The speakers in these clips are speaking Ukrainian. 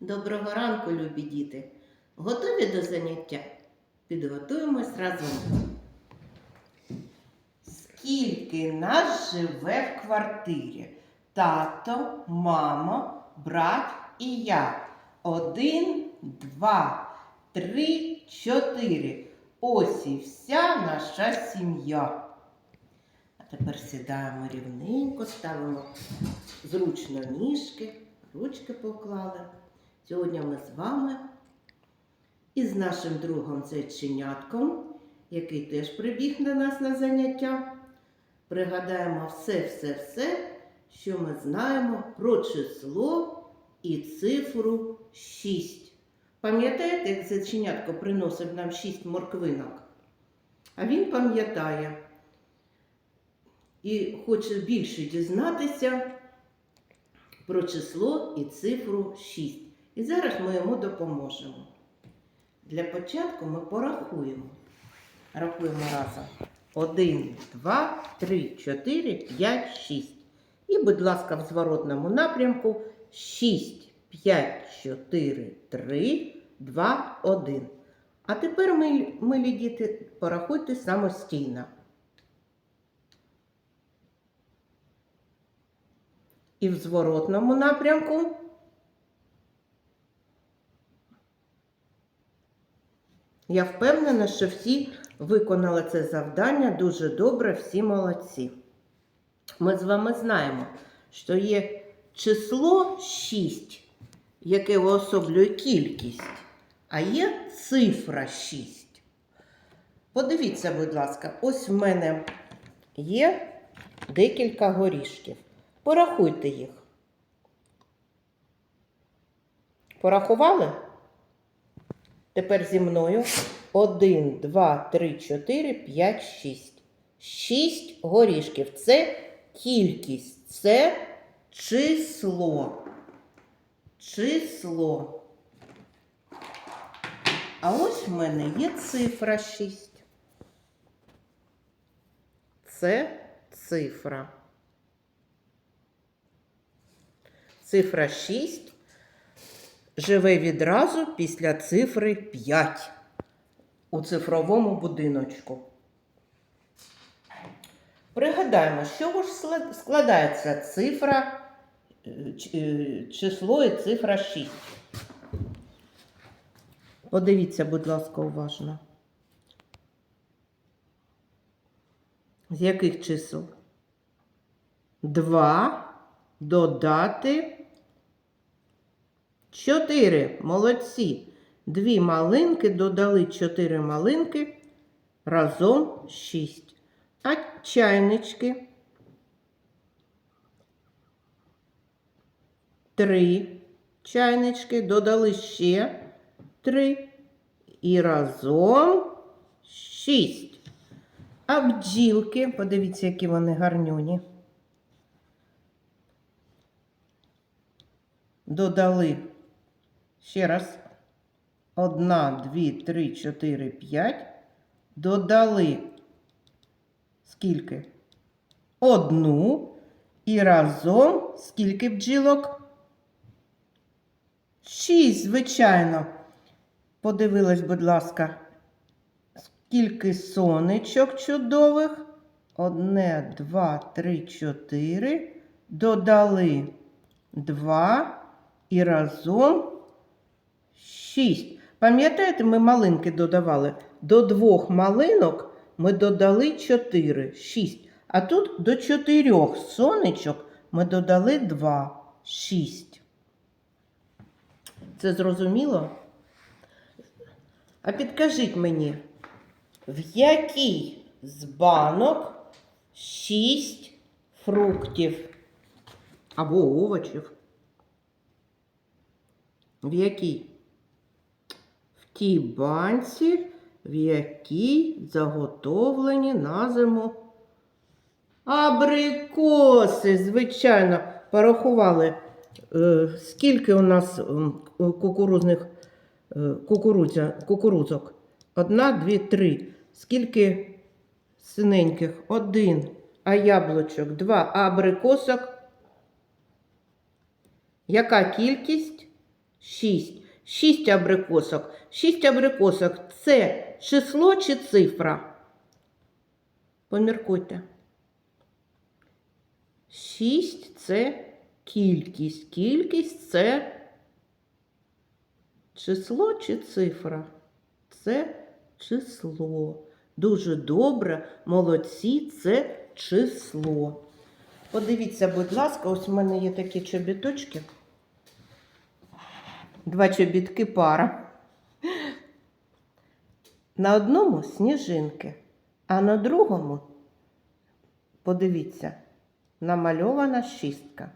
Доброго ранку, любі діти! Готові до заняття? Підготуємось разом. Скільки нас живе в квартирі? Тато, мама, брат і я. Один, два, три, чотири. Ось і вся наша сім'я. А тепер сідаємо рівненько, ставимо зручно ніжки, ручки поклали. Сьогодні ми з вами із нашим другом зайченятком, який теж прибіг до нас на заняття. Пригадаємо все-все-все, що ми знаємо про число і цифру 6. Пам'ятаєте, як зайченятко приносив нам 6 морквинок? А він пам'ятає і хоче більше дізнатися про число і цифру 6. І зараз ми йому допоможемо. Для початку ми порахуємо. Рахуємо разом. 1, 2, 3, 4, 5, 6. І, будь ласка, в зворотному напрямку 6, 5, 4, 3, 2, 1. А тепер, ми, милі діти, порахуйте самостійно. І в зворотному напрямку Я впевнена, що всі виконали це завдання дуже добре, всі молодці. Ми з вами знаємо, що є число 6, яке уособлює кількість, а є цифра 6. Подивіться, будь ласка, ось в мене є декілька горішків. Порахуйте їх. Порахували? Тепер зі мною 1, 2, 3, 4, 5, 6. 6 горішків. Це кількість, це число. Число. А ось в мене є цифра 6. Це цифра. Цифра 6 живе відразу після цифри 5 у цифровому будиночку. Пригадаємо, з чого ж складається цифра, е, е, число і цифра 6. Подивіться, будь ласка, уважно. З яких чисел? 2 додати 4. Молодці. Дві малинки додали 4 малинки. Разом 6. А чайнички. 3 чайнички. Додали ще 3. І разом 6. А бджілки, подивіться, які вони гарнюні. Додали ще раз. Одна, дві, три, чотири, п'ять. Додали скільки? Одну. І разом скільки бджілок? Шість, звичайно. Подивилась, будь ласка, скільки сонечок чудових. Одне, два, три, чотири. Додали два. І разом шість. Пам'ятаєте, ми малинки додавали? До двох малинок ми додали чотири, шість. А тут до чотирьох сонечок ми додали два, шість. Це зрозуміло? А підкажіть мені, в якій з банок шість фруктів або овочів? В якій? Тій банці, в якій заготовлені на зиму абрикоси, звичайно, порахували, е, скільки у нас кукурузних е, кукурудзя, кукурудзок. Одна, дві, три. Скільки синеньких? Один. А яблучок два. А абрикосок? Яка кількість? 6. 6 абрикосок. 6 абрикосок це число чи цифра? Поміркуйте. 6 це кількість. Кількість це число чи цифра? Це число. Дуже добре, молодці, це число. Подивіться, будь ласка, ось у мене є такі чобіточки. Два чобітки пара. На одному сніжинки, а на другому, подивіться, намальована шістка.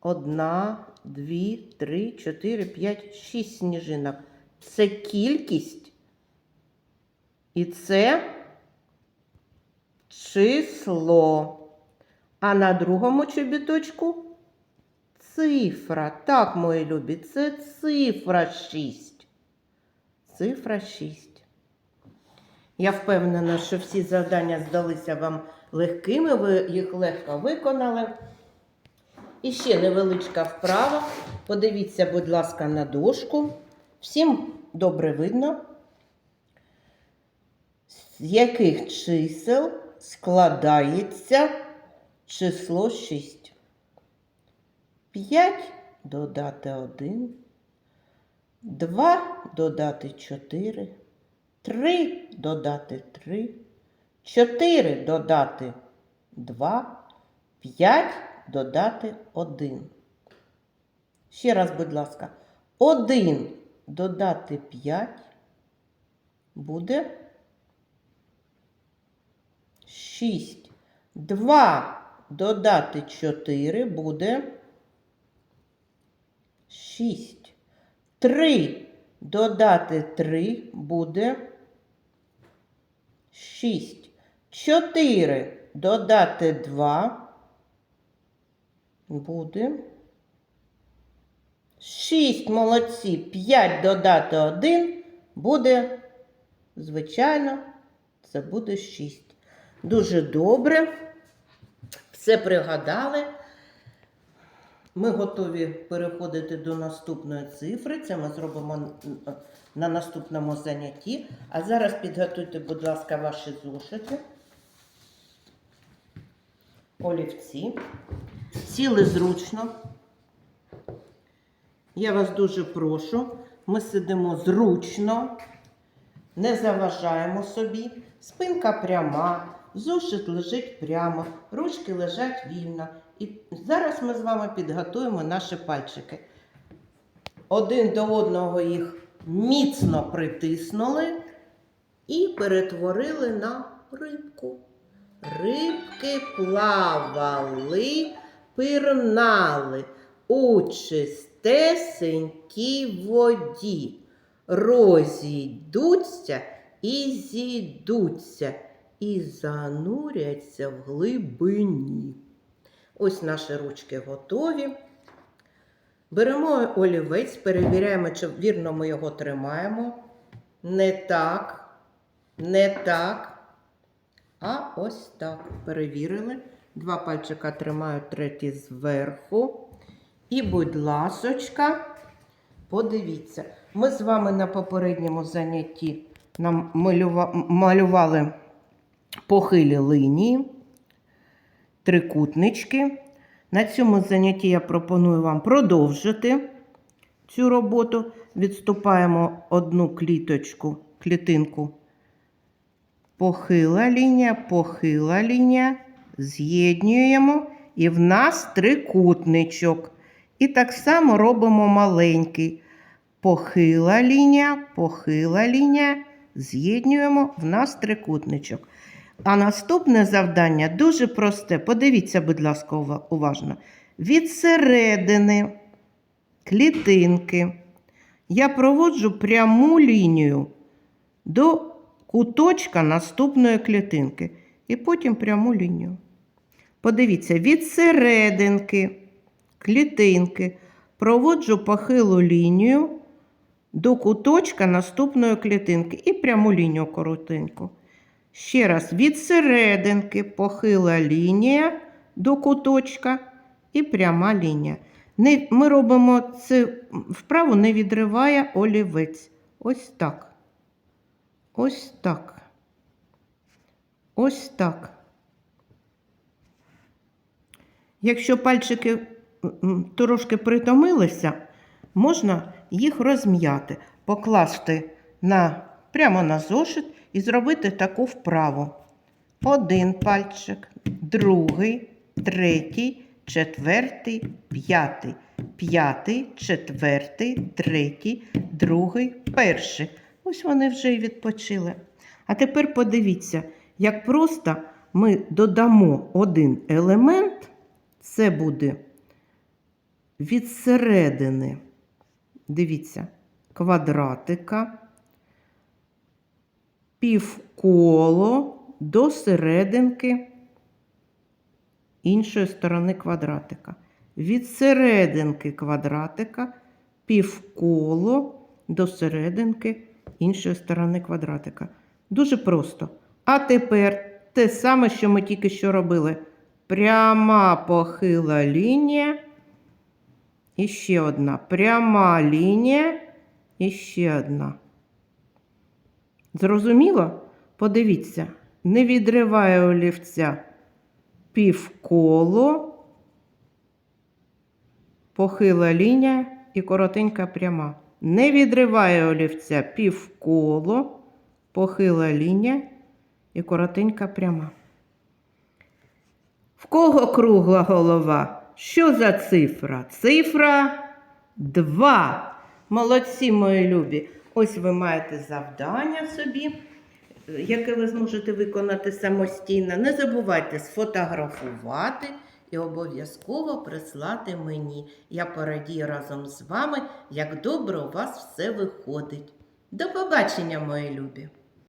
Одна, дві, три, чотири, п'ять, шість сніжинок. Це кількість. І це число. А на другому чобіточку цифра. Так, мої любі, це цифра 6. Цифра 6. Я впевнена, що всі завдання здалися вам легкими, ви їх легко виконали. І ще невеличка вправа. Подивіться, будь ласка, на дошку. Всім добре видно, з яких чисел складається число 6. 5 додати 1, 2 додати 4, 3 додати 3, 4 додати 2, 5 додати 1. Ще раз, будь ласка, 1 додати 5 буде 6. 2 додати 4 буде 6. 3 додати 3 буде 6. 4 додати 2 буде 6. Молодці. 5 додати 1 буде, звичайно, це буде 6. Дуже добре. Все пригадали. Ми готові переходити до наступної цифри. Це ми зробимо на наступному занятті. А зараз підготуйте, будь ласка, ваші зошити. Олівці. Сіли зручно. Я вас дуже прошу. Ми сидимо зручно, не заважаємо собі. Спинка пряма, зошит лежить прямо, ручки лежать вільно. І зараз ми з вами підготуємо наші пальчики. Один до одного їх міцно притиснули і перетворили на рибку. Рибки плавали, пірнали у чистесенькій воді, розійдуться і зійдуться, і зануряться в глибині. Ось наші ручки готові. Беремо олівець, перевіряємо, чи вірно ми його тримаємо. Не так, не так. А ось так. Перевірили. Два пальчика тримають, третій зверху. І, будь ласочка, подивіться. Ми з вами на попередньому занятті нам малювали похилі лінії, трикутнички. На цьому занятті я пропоную вам продовжити цю роботу. Відступаємо одну кліточку, клітинку. Похила лінія, похила лінія. З'єднюємо. І в нас трикутничок. І так само робимо маленький. Похила лінія, похила лінія. З'єднюємо в нас трикутничок. А наступне завдання дуже просте. Подивіться, будь ласка, уважно. Від середини клітинки я проводжу пряму лінію до куточка наступної клітинки. І потім пряму лінію. Подивіться, від серединки клітинки проводжу похилу лінію до куточка наступної клітинки і пряму лінію коротеньку. Ще раз, від серединки похила лінія до куточка і пряма лінія. Ми робимо це вправо, не відриває олівець. Ось так. Ось так. Ось так. Якщо пальчики трошки притомилися, можна їх розм'яти, покласти на, прямо на зошит і зробити таку вправу. Один пальчик, другий, третій, четвертий, п'ятий. П'ятий, четвертий, третій, другий, перший. Ось вони вже і відпочили. А тепер подивіться, як просто ми додамо один елемент, це буде від середини. Дивіться, квадратика, півколо до серединки іншої сторони квадратика. Від серединки квадратика півколо до серединки іншої сторони квадратика. Дуже просто. А тепер те саме, що ми тільки що робили. Пряма похила лінія. І ще одна. Пряма лінія. І ще одна. Зрозуміло? Подивіться, не відриває олівця півколо, похила лінія і коротенька пряма. Не відриває олівця півколо, похила лінія і коротенька пряма. В кого кругла голова? Що за цифра? Цифра 2. Молодці, мої любі. Ось ви маєте завдання собі, яке ви зможете виконати самостійно. Не забувайте сфотографувати і обов'язково прислати мені. Я порадію разом з вами, як добре у вас все виходить. До побачення, мої любі!